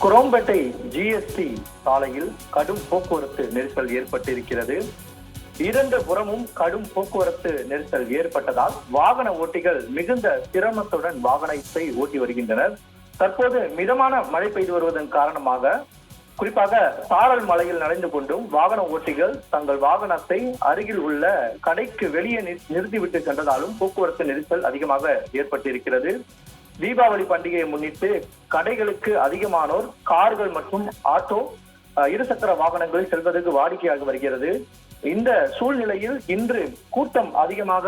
Chromepet GST சாலையில் கடும் போக்குவரத்து நெரிசல் ஏற்பட்டிருக்கிறது. இரண்டு புறமும் கடும் போக்குவரத்து நெரிசல் ஏற்பட்டதால் வாகன ஓட்டிகள் மிகுந்த சிரமத்துடன் வாகனத்தை ஓட்டி வருகின்றனர். தற்போது மிதமான மழை பெய்து வருவதன் காரணமாக குறிப்பாக சாரல் மலையில் நடந்து கொண்டும் வாகன ஓட்டிகள் தங்கள் வாகனத்தை அருகில் உள்ள கடைக்கு வெளியே நிறுத்திவிட்டு சென்றதாலும் போக்குவரத்து நெரிசல் அதிகமாக ஏற்பட்டிருக்கிறது. தீபாவளி பண்டிகையை முன்னிட்டு கடைகளுக்கு அதிகமானோர் கார்கள் மற்றும் ஆட்டோ இருசக்கர வாகனங்களில் செல்வதற்கு வாடிக்கையாக வருகிறது. இந்த சூழ்நிலையில் இன்று கூட்டம் அதிகமாக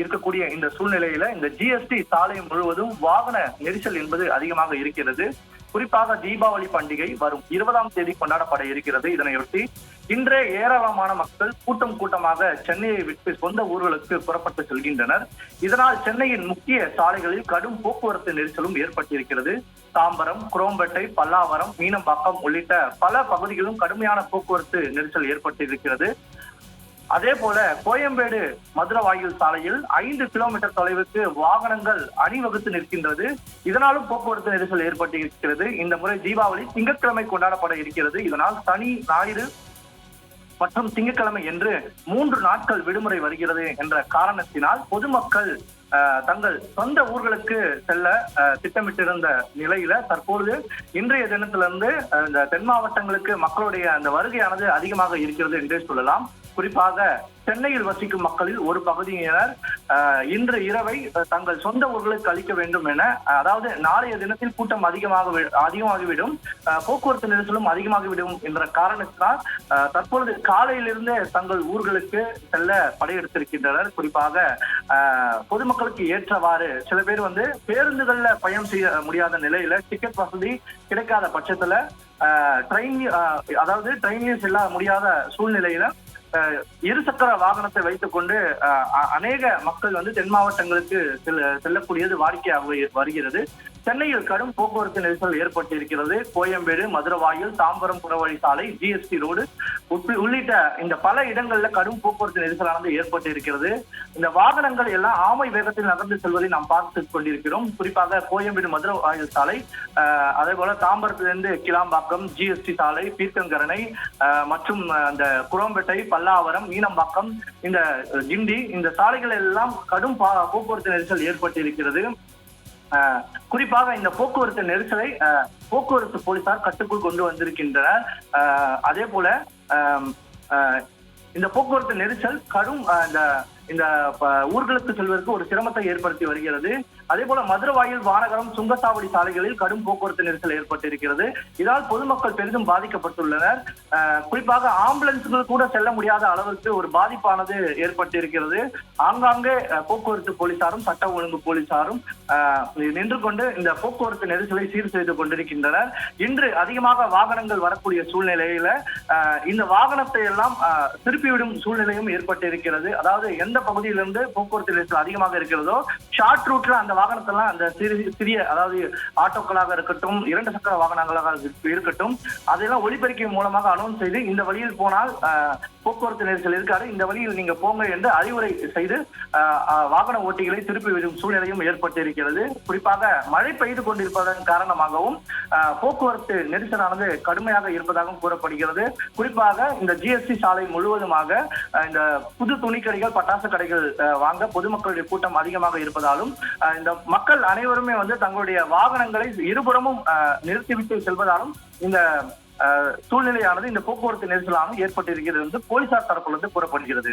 இருக்கக்கூடிய இந்த சூழ்நிலையில இந்த ஜிஎஸ்டி சாலை முழுவதும் வாகன நெரிசல் என்பது அதிகமாக இருக்கிறது. குறிப்பாக தீபாவளி பண்டிகை வரும் இருபதாம் தேதி கொண்டாடப்பட இருக்கிறது. இதனையொட்டி இன்றே ஏராளமான மக்கள் கூட்டம் கூட்டமாக சென்னையை விட்டு சொந்த ஊர்களுக்கு புறப்பட்டு செல்கின்றனர். இதனால் சென்னையின் முக்கிய சாலைகளில் கடும் போக்குவரத்து நெரிசலும் ஏற்பட்டிருக்கிறது. தாம்பரம் குரோம்பேட்டை பல்லாவரம் மீனம்பாக்கம் உள்ளிட்ட பல பகுதிகளிலும் கடுமையான போக்குவரத்து நெரிசல் ஏற்பட்டிருக்கிறது. அதே போல கோயம்பேடு மதுரவாயில் சாலையில் ஐந்து கிலோமீட்டர் தொலைவுக்கு வாகனங்கள் அணிவகுத்து நிற்கின்றது. இதனாலும் போக்குவரத்து நெரிசல் ஏற்பட்டு இருக்கிறது இந்த முறை தீபாவளி திங்கட்கிழமை கொண்டாடப்பட இருக்கிறது. இதனால் சனி ஞாயிறு மற்றும் திங்கட்கிழமை என்று மூன்று நாட்கள் விடுமுறை வருகிறது என்ற காரணத்தினால் பொதுமக்கள் தங்கள் சொந்த ஊர்களுக்கு செல்ல அஹ், திட்டமிட்டிருந்த நிலையில தற்பொழுது இன்றைய தினத்திலிருந்து இந்த தென் மாவட்டங்களுக்கு மக்களுடைய அந்த வருகையானது அதிகமாக இருக்கிறது என்றே சொல்லலாம். குறிப்பாக சென்னையில் வசிக்கும் மக்களில் ஒரு பகுதியினர் இன்று இரவை தங்கள் சொந்த ஊர்களுக்கு அளிக்க வேண்டும் என அதாவது நாளைய தினத்தில் கூட்டம் அதிகமாக அதிகமாகிவிடும் அஹ், போக்குவரத்து நெரிசலும் அதிகமாகிவிடும் என்ற காரணத்தினால் அஹ், தற்பொழுது காலையிலிருந்தே தங்கள் ஊர்களுக்கு செல்ல படையெடுத்திருக்கின்றனர். குறிப்பாக பொதுமக்கள் பொதுமக்களுக்கு ஏற்றவாறு சில பேர் வந்து பேருந்துகள்ல பயணம் செய்ய முடியாத நிலையில டிக்கெட் வசதி கிடைக்காத பட்சத்துல ட்ரெயின் அதாவது ட்ரெயின்லயும் செல்ல முடியாத சூழ்நிலையில இருசக்கர வாகனத்தை வைத்துக்கொண்டு அஹ், அநேக மக்கள் வந்து தென் மாவட்டங்களுக்கு செல்ல செல்லக்கூடியது வாடிக்கையாக வருகிறது. சென்னையில் கடும் போக்குவரத்து நெரிசல் ஏற்பட்டிருக்கிறது. கோயம்பேடு மதுரவாயில் தாம்பரம் புறவழி சாலை ஜிஎஸ்டி ரோடு உள்ளிட்ட இந்த பல இடங்கள்ல கடும் போக்குவரத்து நெரிசலானது ஏற்பட்டு இருக்கிறது இந்த வாகனங்கள் எல்லாம் ஆமை வேகத்தில் நகர்ந்து செல்வதை நாம் பார்த்து கொண்டிருக்கிறோம். குறிப்பாக கோயம்பேடு மதுரவாயில் சாலை அதே போல தாம்பரத்திலிருந்து கிளாம்பாக்கம் ஜிஎஸ்டி சாலை பீர்க்கங்கரணை மற்றும் அந்த குரோம்பேட்டை பல்லாவரம் மீனம்பாக்கம் இந்த கிண்டி இந்த சாலைகள் எல்லாம் கடும் பா- போக்குவரத்து நெரிசல் ஏற்பட்டிருக்கிறது. குறிப்பாக இந்த போக்குவரத்து நெரிசலை போக்குவரத்து போலீசார் கட்டுக்குள் கொண்டு வந்திருக்கின்றனர். அதே போல இந்த போக்குவரத்து நெரிசல் கடும் இந்த இந்த ஊர்களுக்கு செல்வதற்கு ஒரு சிரமத்தை ஏற்படுத்தி வருகிறது. அதே போல மதுரவாயில் வானகரம் சுங்கசாவடி சாலைகளில் கடும் போக்குவரத்து நெரிசல் ஏற்பட்டிருக்கிறது. இதனால் பொதுமக்கள் பெரிதும் பாதிக்கப்பட்டுள்ளனர். குறிப்பாக ஆம்புலன்ஸ்கள் கூட செல்ல முடியாத அளவிற்கு ஒரு பாதிப்பானது ஏற்பட்டிருக்கிறது. ஆங்காங்கே போக்குவரத்து போலீசாரும் சட்ட ஒழுங்கு போலீசாரும் நின்று கொண்டு இந்த போக்குவரத்து நெரிசலை சீர் செய்து கொண்டிருக்கின்றனர். இன்று அதிகமாக வாகனங்கள் வரக்கூடிய சூழ்நிலையில இந்த வாகனத்தை எல்லாம் அஹ், திருப்பிவிடும் சூழ்நிலையும் ஏற்பட்டிருக்கிறது. அதாவது எந்த பகுதியிலிருந்து போக்குவரத்து நெரிசல் அதிகமாக இருக்கிறதோ ஷார்ட் ரூட்ல அந்த வாகனத்தெல்லாம் அந்த சிறிய சிறிய அதாவது ஆட்டோக்களாக இருக்கட்டும் இரண்டு சக்கர வாகனங்களாக இருக்கட்டும் அதெல்லாம் ஒளிபெருக்கி மூலமாக அனௌன்ஸ் செய்து இந்த வழியில் போனால் போக்குவரத்து நெரிசல் இருக்காது. இந்த வழியில் நீங்க போங்க என்று அறிவுரை செய்து வாகன ஓட்டிகளை திருப்பி விடும் சூழ்நிலையும் ஏற்பட்டிருக்கிறது. குறிப்பாக மழை பெய்து கொண்டிருப்பதன் காரணமாகவும் போக்குவரத்து நெரிசலானது கடுமையாக இருப்பதாகவும் கூறப்படுகிறது. குறிப்பாக இந்த ஜிஎஸ்டி சாலை முழுவதுமாக இந்த புது துணிக்கடைகள் பட்டாசு கடைகள் வாங்க பொதுமக்களுடைய கூட்டம் அதிகமாக இருப்பதாலும் இந்த மக்கள் அனைவருமே வந்து தங்களுடைய வாகனங்களை இருபுறமும் நிறுத்திவிட்டு செல்வதாலும் இந்த சூழ்நிலையானது இந்த போக்குவரத்து நெரிசலானது ஏற்பட்டிருக்கிறது என்று போலீசார் தரப்பிலிருந்து கூறப்படுகிறது.